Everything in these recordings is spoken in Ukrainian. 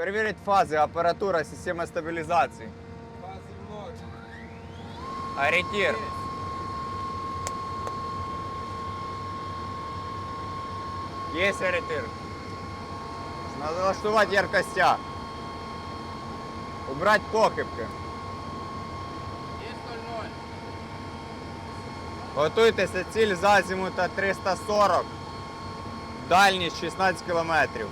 Перевірить фази, апаратура, система стабілізації. Ориентир. Є ориентир. Налаштувати яркостя. Убрать похибки. Готуйтеся, ціль з азімута 340. Дальність 16 кілометрів.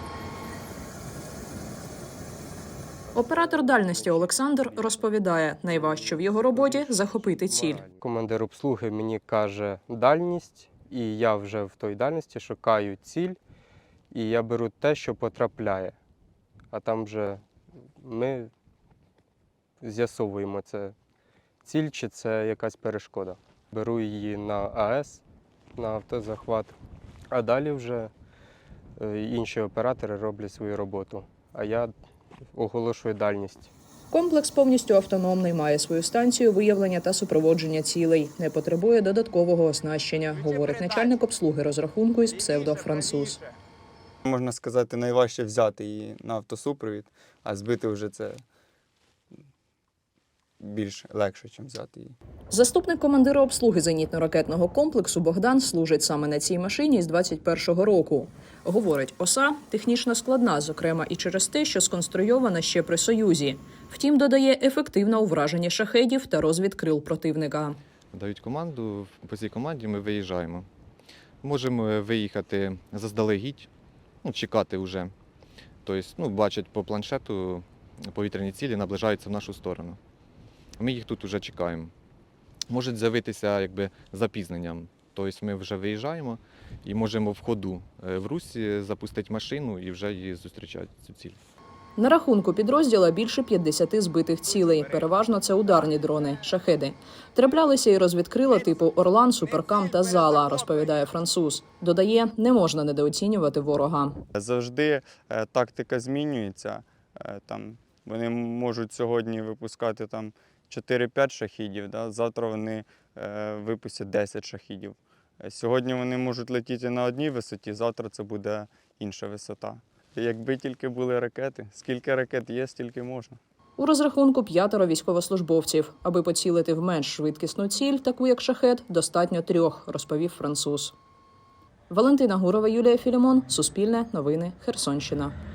Оператор дальності Олександр розповідає, найважче в його роботі захопити ціль. Командир обслуги мені каже дальність, і я вже в той дальності шукаю ціль, і я беру те, що потрапляє. А там вже ми з'ясовуємо, це ціль чи це якась перешкода. Беру її на АЕС, на автозахват, а далі вже е, інші оператори роблять свою роботу. А я оголошую дальність. Комплекс повністю автономний, має свою станцію виявлення та супроводження цілей. Не потребує додаткового оснащення, говорить начальник обслуги розрахунку із псевдо-француз. Можна сказати, найважче взяти її на автосупровід, а збити вже це більш легше, ніж взяти її. Заступник командира обслуги зенітно-ракетного комплексу Богдан служить саме на цій машині з 21-го року. Говорить, оса технічно складна, зокрема і через те, що сконструйована ще при союзі. Втім, додає ефективна у враженні шахедів та розвід крил противника. дають команду, по цій команді ми виїжджаємо. Можемо виїхати заздалегідь, ну, чекати вже. Тобто, ну, бачать по планшету повітряні цілі наближаються в нашу сторону. Ми їх тут вже чекаємо. Можуть з'явитися якби, запізненням. Тобто ми вже виїжджаємо і можемо в ходу е, в русі запустити машину і вже її зустрічати цю ціль. На рахунку підрозділа більше 50 збитих цілей. Переважно це ударні дрони, шахеди. Траплялися і розвідкрила типу Орлан, Суперкам та Зала, розповідає француз. Додає, не можна недооцінювати ворога. Завжди е, тактика змінюється. Е, там, вони можуть сьогодні випускати там 4-5 шахідів, да? завтра вони е, випустять 10 шахідів. Е, Сьогодні вони можуть летіти на одній висоті, завтра це буде інша висота. Якби тільки були ракети, скільки ракет є, стільки можна. У розрахунку п'ятеро військовослужбовців. Аби поцілити в менш швидкісну ціль, таку як шахет, достатньо трьох, розповів француз. Валентина Гурова, Юлія Філімон, Суспільне, Новини, Херсонщина.